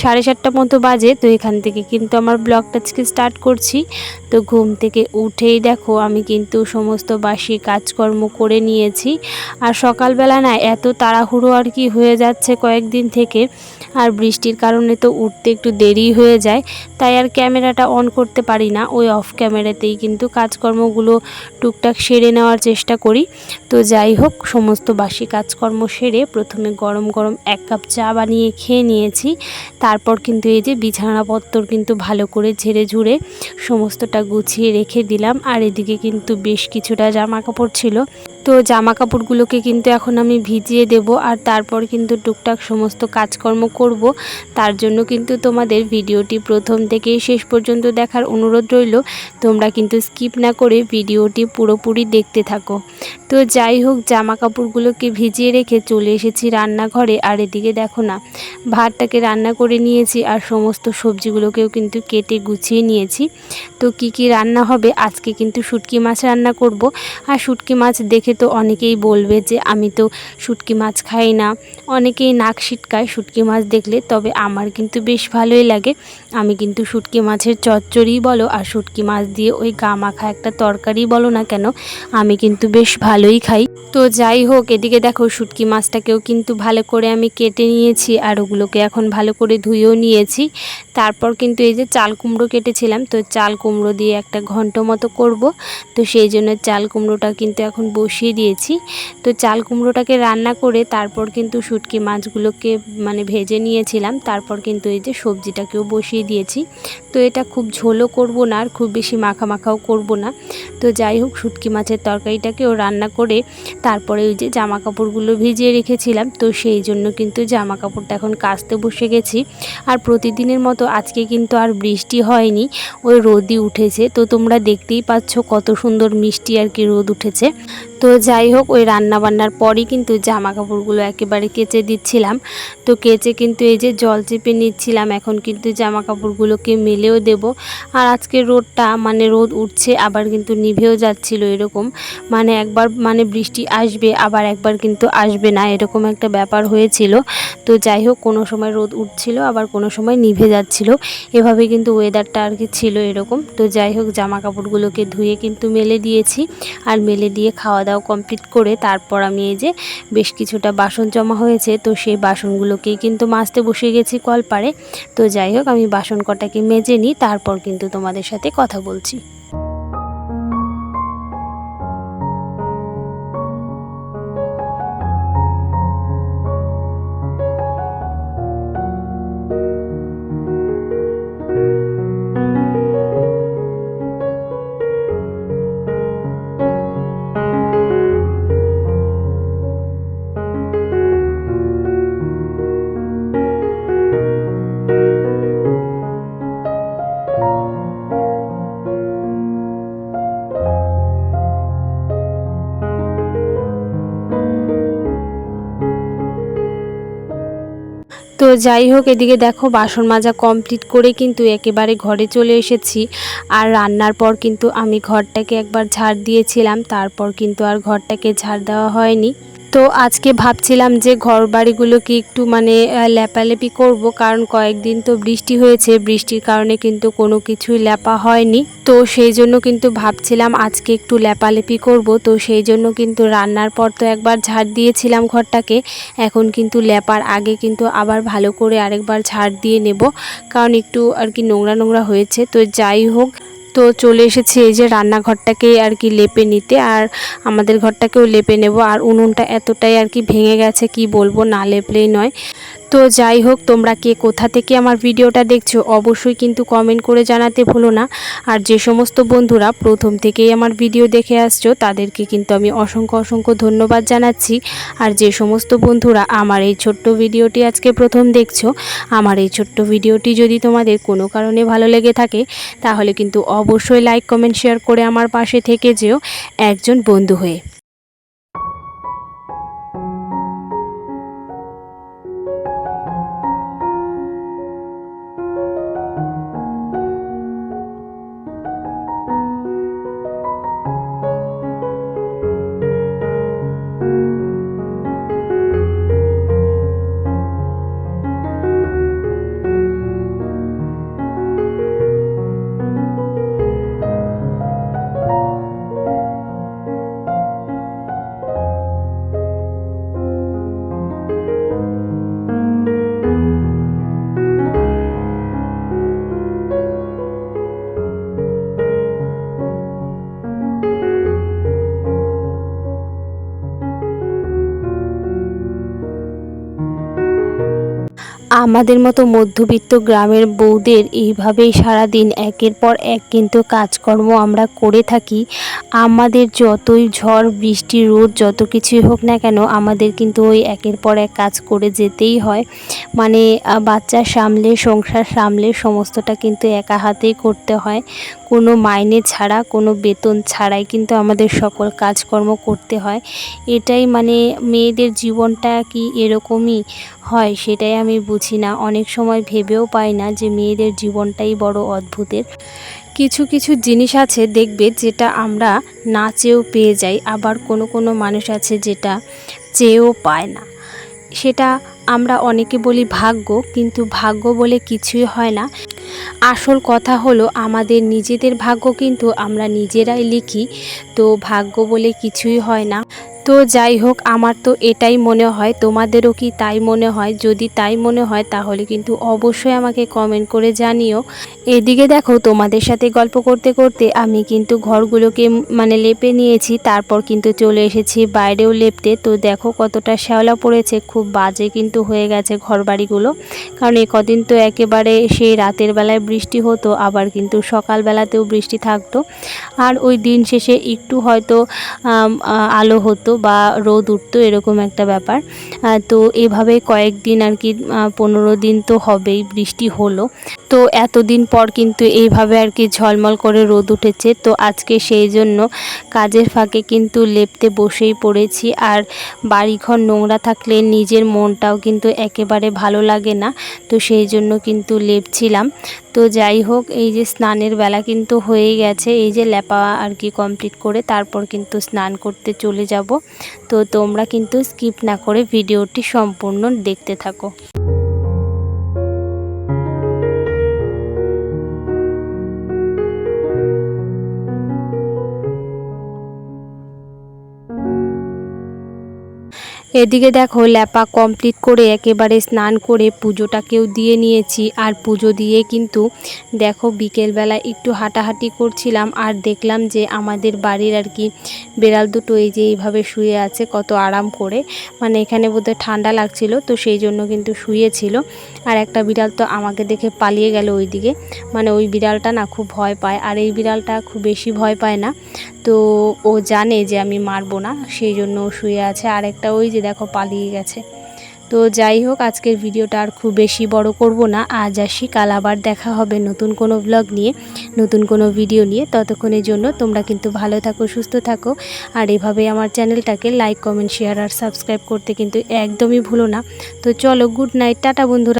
সাড়ে সাতটা মতো বাজে, তো এখান থেকে কিন্তু আমার ব্লগটা আজকে স্টার্ট করছি। তো ঘুম থেকে উঠেই দেখো আমি কিন্তু সমস্ত বাসি কাজকর্ম করে নিয়েছি। আর সকালবেলা না এত তাড়াহুড়ো আর কি হয়ে যাচ্ছে কয়েকদিন থেকে। আর বৃষ্টির কারণে তো উঠতে একটু দেরি হয়ে যায়, তাই আর ক্যামেরাটা অন করতে পারি না। ওই অফ ক্যামেরাতেই কিন্তু কাজকর্মগুলো টুকটাক সেরে নেওয়ার চেষ্টা করি। তো যাই হোক, সমস্ত বাসি কাজকর্ম সেরে প্রথমে গরম গরম এক কাপ চা বানিয়ে খেয়ে নিয়েছি। তারপর কিন্তু এই যে বিছানাপত্তর কিন্তু ভালো করে ঝেড়ে ঝুড়ে সমস্তটা গুছিয়ে রেখে দিলাম। আর এদিকে কিন্তু বেশ কিছুটা জামা কাপড় ছিল। তো জামা কাপড়গুলোকে কিন্তু এখন আমি ভিজিয়ে দেব আর তারপর কিন্তু টুকটাক সমস্ত কাজকর্ম করব। তার জন্য কিন্তু তোমাদের ভিডিওটি প্রথম থেকে শেষ পর্যন্ত দেখার অনুরোধ রইল। তোমরা কিন্তু স্কিপ না করে ভিডিওটি পুরোপুরি দেখতে থাকো। তো যাই হোক জামা কাপড়গুলোকে ভিজিয়ে রেখে চলে এসেছি রান্নাঘরে। আর এদিকে দেখো না, ভাতটাকে রান্না করে নিয়েছি আর সমস্ত সবজিগুলোকেও কিন্তু কেটে গুছিয়ে নিয়েছি। তো কি কি রান্না হবে? আজকে কিন্তু শুটকি মাছ রান্না করব। আর শুটকি মাছ দেখে তো অনেকেই বলবে যে, আমি তো শুটকি মাছ খাই না। অনেকেই নাক ছিটকায় শুটকি মাছ দেখলে, তবে আমার কিন্তু বেশ ভালোই লাগে। আমি কিন্তু শুটকি মাছের চচ্চড়ি বলো আর শুটকি মাছ দিয়ে ওই গা মাখা একটা তরকারি বলো না কেন, আমি কিন্তু বেশ ভালোই খাই। তো যাই হোক, এদিকে দেখো শুটকি মাছটাকেও কিন্তু ভালো করে আমি কেটে নিয়েছি আর ওগুলোকে এখন ভালো করে ধুয়েও নিয়েছি। তারপর কিন্তু এই যে চাল কুমড়ো কেটেছিলাম, তো চাল কুমড়ো দিয়ে একটা ঘন্ট মতো করব। তো সেই জন্য চাল কুমড়োটা কিন্তু এখন বসিয়ে দিয়েছি। তো চাল কুমড়োটাকে রান্না করে তারপর কিন্তু শুটকি মাছগুলোকে মানে ভেজে নিয়েছিলাম, তারপর কিন্তু এই যে সবজিটাকেও বসিয়ে দিয়েছি। তো এটা খুব ঝোলও করব না আর খুব বেশি মাখা মাখাও করব না। তো যাই হোক, শুটকি মাছের তরকারিটাকেও রান্না করে তারপরে ওই যে জামা কাপড়গুলো ভিজিয়ে রেখেছিলাম। তো সেই জন্য কিন্তু জামা কাপড়টা এখন কাচতে বসে গেছি। আর প্রতিদিনের মতো আজকে কিন্তু আর বৃষ্টি হয়নি, ওই রোদই উঠেছে। তো তোমরা দেখতেই পাচ্ছ কত সুন্দর মিষ্টি আর কি রোদ উঠেছে। তো যাই হোক, ওই রান্না বান্নার পরই কিন্তু জামা কাপড়গুলো একেবারে কেচে দিচ্ছিলাম। তো কেচে কিন্তু এই যে জল চেপে নিচ্ছিলাম, এখন কিন্তু জামা কাপড়গুলোকে মেলেও দেব। আর আজকে রোদটা মানে রোদ উঠছে, আবার কিন্তু নিভেও যাচ্ছিল এরকম। মানে একবার মানে বৃষ্টি আসবে, আবার একবার কিন্তু আসবে না, এরকম একটা ব্যাপার হয়েছিল। তো যাই হোক, কোনো সময় রোদ উঠছিল, আবার কোনো সময় নিভে যাচ্ছিল। এভাবে কিন্তু ওয়েদারটা আর কি ছিল এরকম। তো যাই হোক জামা কাপড়গুলোকে ধুয়ে কিন্তু মেলে দিয়েছি। আর মেলে দিয়ে খাওয়া দাওয়া কমপ্লিট করে তারপর আমি এই যে বেশ কিছুটা বাসন জমা হয়েছে, তো সেই বাসনগুলোকেই কিন্তু মাজতে বসে গেছি কলপারে তো যাই হোক, আমি বাসন কটাকে মেজে নিই, তারপর কিন্তু তোমাদের সাথে কথা বলছি। তো যাই হোক, এদিকে দেখো বাসন মাজা কমপ্লিট করে কিন্তু একেবারে ঘরে চলে এসেছি। আর রান্নার পর কিন্তু আমি ঘরটাকে একবার ঝাড় দিয়েছিলাম, তারপর কিন্তু আর ঘরটাকে ঝাড় দেওয়া হয়নি। তো আজকে ভাবছিলাম যে ঘর বাড়িগুলোকে একটু মানে ল্যাপালেপি করব, কারণ কয়েকদিন তো বৃষ্টি হয়েছে, বৃষ্টির কারণে কিন্তু কোনো কিছুই ল্যাপা হয়নি। তো সেই জন্য কিন্তু ভাবছিলাম আজকে একটু ল্যাপালেপি করব, তো সেই জন্য কিন্তু রান্নার পর তো একবার ঝাড় দিয়েছিলাম ঘরটাকে, এখন কিন্তু ল্যাপার আগে কিন্তু আবার ভালো করে আরেকবার ঝাড় দিয়ে নেব, কারণ একটু আর কি নোংরা নোংরা হয়েছে। তো যাই হোক তো চলে এসেছি এই যে রান্নাঘরটাকে আর কি লেপে নিতে, আর আমাদের ঘরটাকেও লেপে নেব। আর উনুনটা এতটাই আর কি ভেঙে গেছে, কি বলব, না লেপলেই নয়। তো যাই হোক, তোমরা কে কোথা থেকে আমার ভিডিওটা দেখছ, অবশ্যই কিন্তু কমেন্ট করে জানাতে ভুলো না। আর যে সমস্ত বন্ধুরা প্রথম থেকেই আমার ভিডিও দেখে আসছো, তাদেরকে কিন্তু আমি অসংখ্য অসংখ্য ধন্যবাদ জানাচ্ছি। আর যে সমস্ত বন্ধুরা আমার এই ছোট্ট ভিডিওটি আজকে প্রথম দেখছ, আমার এই ছোট্ট ভিডিওটি যদি তোমাদের কোনো কারণে ভালো লেগে থাকে, তাহলে কিন্তু অবশ্যই লাইক কমেন্ট শেয়ার করে আমার পাশে থেকে যেও, একজন বন্ধু হয়ে। আমাদের মতো মধ্যবিত্ত গ্রামের বউদের এইভাবেই সারাদিন একের পর এক কিন্তু কাজকর্ম আমরা করে থাকি। আমাদের যতই ঝড়, বৃষ্টি, রোদ, যত কিছুই হোক না কেন আমাদের কিন্তু ওই একের পর এক কাজ করে যেতেই হয়। মানে বাচ্চা সামলে, সংসার সামলে সমস্তটা কিন্তু একা হাতেই করতে হয়। কোনো মাইনে ছাড়া, কোনো বেতন ছাড়াই কিন্তু আমাদের সকল কাজকর্ম করতে হয়। এটাই মানে মেয়েদের জীবনটা কি এরকমই? হয়, সেটাই আমি বুঝি না। অনেক সময় ভেবেও পাই না যে মেয়েদের জীবনটাই বড় অদ্ভুতের। কিছু কিছু জিনিস আছে দেখবে যেটা আমরা না চেয়েও পেয়ে যাই, আবার কোনো কোনো মানুষ আছে যেটা চেয়েও পায় না। সেটা আমরা অনেকে বলি ভাগ্য, কিন্তু ভাগ্য বলে কিছুই হয় না। আসল কথা হলো আমাদের নিজেদের ভাগ্য কিন্তু আমরা নিজেরাই লিখি, তো ভাগ্য বলে কিছুই হয় না। তো যাই হোক, আমার তো এটাই মনে হয়। তোমাদেরও কি তাই মনে হয়? যদি তাই মনে হয়, তাহলে কিন্তু অবশ্যই আমাকে কমেন্ট করে জানিও। এদিকে দেখো, তোমাদের সাথে গল্প করতে করতে আমি কিন্তু ঘরগুলোকে মানে লেপে নিয়েছি, তারপর কিন্তু চলে এসেছি বাইরেও লেপতে। তো দেখো কতটা শ্যাওলা পড়েছে, খুব বাজে কিন্তু হয়ে গেছে ঘরবাড়িগুলো। কারণ এ কদিন তো একেবারে সেই রাতের বেলায় বৃষ্টি হতো, আবার কিন্তু সকালবেলাতেও বৃষ্টি থাকতো। আর ওই দিন শেষে একটু হয়তো আলো হতো। বা রোদ উঠতো এরকম একটা ব্যাপার। তো এভাবে কয়েকদিন আর কি পনেরো দিন তো হবেই, বৃষ্টি হলো। তো এতদিন পর কিন্তু এইভাবে আর কি ঝলমল করে রোদ উঠেছে। তো আজকে সেই জন্য কাজের ফাঁকে কিন্তু লেপতে বসেই পড়েছি। আর বাড়িঘর নোংরা থাকলে নিজের মনটাও কিন্তু একেবারে ভালো লাগে না। তো সেই জন্য কিন্তু লেপছিলাম। তো যাই হোক, এই যে স্নানের বেলা কিন্তু হয়ে গেছে। এই যে লেপা আর কি কমপ্লিট করে তারপর কিন্তু স্নান করতে চলে যাব। তো তোমরা কিন্তু স্কিপ না করে ভিডিওটি সম্পূর্ণ দেখতে থাকো। এদিকে দেখো ল্যাপা কমপ্লিট করে একেবারে স্নান করে পুজোটাকেও দিয়ে নিয়েছি। আর পুজো দিয়ে কিন্তু দেখো বিকেলবেলা একটু হাঁটাহাঁটি করছিলাম আর দেখলাম যে আমাদের বাড়ির আর কি বেড়াল দুটো এই যে এইভাবে শুয়ে আছে, কত আরাম করে। মানে এখানে বোধহয় ঠান্ডা লাগছিল, তো সেই জন্য কিন্তু শুয়েছিল। আর একটা বিড়াল তো আমাকে দেখে পালিয়ে গেল ওইদিকে। মানে ওই বিড়ালটা না খুব ভয় পায়, আর এই বিড়ালটা খুব বেশি ভয় পায় না। তো ও জানে যে আমি মারবো না, সেই জন্য ও শুয়ে আছে। আর একটা ওই যে দেখো পালিয়ে গেছে। তো যাই হোক, আজকের ভিডিওটা আর খুব বেশি বড় করব না। আজ আসি, কাল আবার দেখা হবে নতুন কোনো ব্লগ নিয়ে, নতুন কোনো ভিডিও নিয়ে। ততক্ষণের জন্য তোমরা কিন্তু ভালো থাকো, সুস্থ থাকো। আর এভাবে আমার চ্যানেলটাকে লাইক কমেন্ট শেয়ার আর সাবস্ক্রাইব করতে কিন্তু একদমই ভুলো না। তো চলো গুড নাইট টাটা বন্ধুরা।